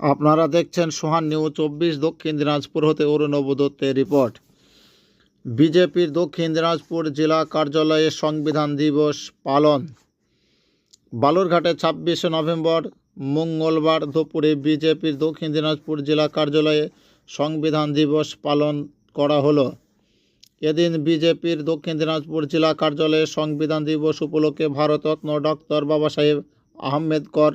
আপনারা দেখছেন সোহান নিউজ চব্বিশ, দক্ষিণ দিনাজপুর হতে অরুণব দত্তের রিপোর্ট। বিজেপির দক্ষিণ দিনাজপুর জেলা কার্যালয়ে সংবিধান দিবস পালন। বালুরঘাটে ছাব্বিশে নভেম্বর, মঙ্গলবার দুপুরে বিজেপির দক্ষিণ দিনাজপুর জেলা কার্যালয়ে সংবিধান দিবস পালন করা হলো। এদিন বিজেপির দক্ষিণ দিনাজপুর জেলা কার্যালয়ে সংবিধান দিবস উপলক্ষে ভারতরত্ন ডক্টর বাবা সাহেব আহমেদকর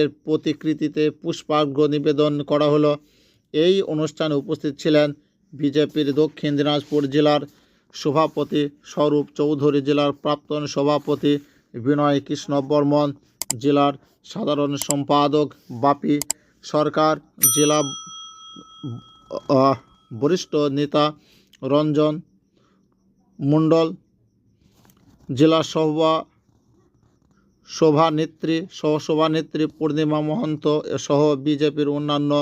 এর প্রতিকৃতিতে পুষ্পার্ঘ্য নিবেদন করা হলো। এই অনুষ্ঠানে উপস্থিত ছিলেন বিজেপির দক্ষিণ দিনাজপুর জেলার সভাপতি স্বরূপ চৌধুরী, জেলার প্রাক্তন সভাপতি বিনয় কৃষ্ণ বর্মন, জেলার সাধারণ সম্পাদক বাপি সরকার, জেলা বরিষ্ঠ নেতা রঞ্জন মণ্ডল, জেলা সভা সভানেত্রী সহ সভানেত্রী পূর্ণিমা মহন্ত সহ বিজেপির অন্যান্য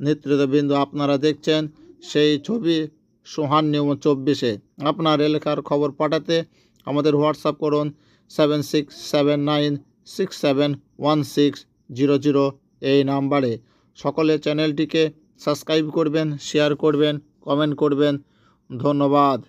নেতৃত্ববৃন্দ আপনারা দেখছেন সেই ছবি সোহান নিয়ম চব্বিশে। আপনার এলাকার খবর পাঠাতে আমাদের হোয়াটসঅ্যাপ করুন seven six seven nine six seven one six zero zero এই নাম্বারে। সকলে চ্যানেলটিকে সাবস্ক্রাইব করবেন, শেয়ার করবেন, কমেন্ট করবেন। ধন্যবাদ।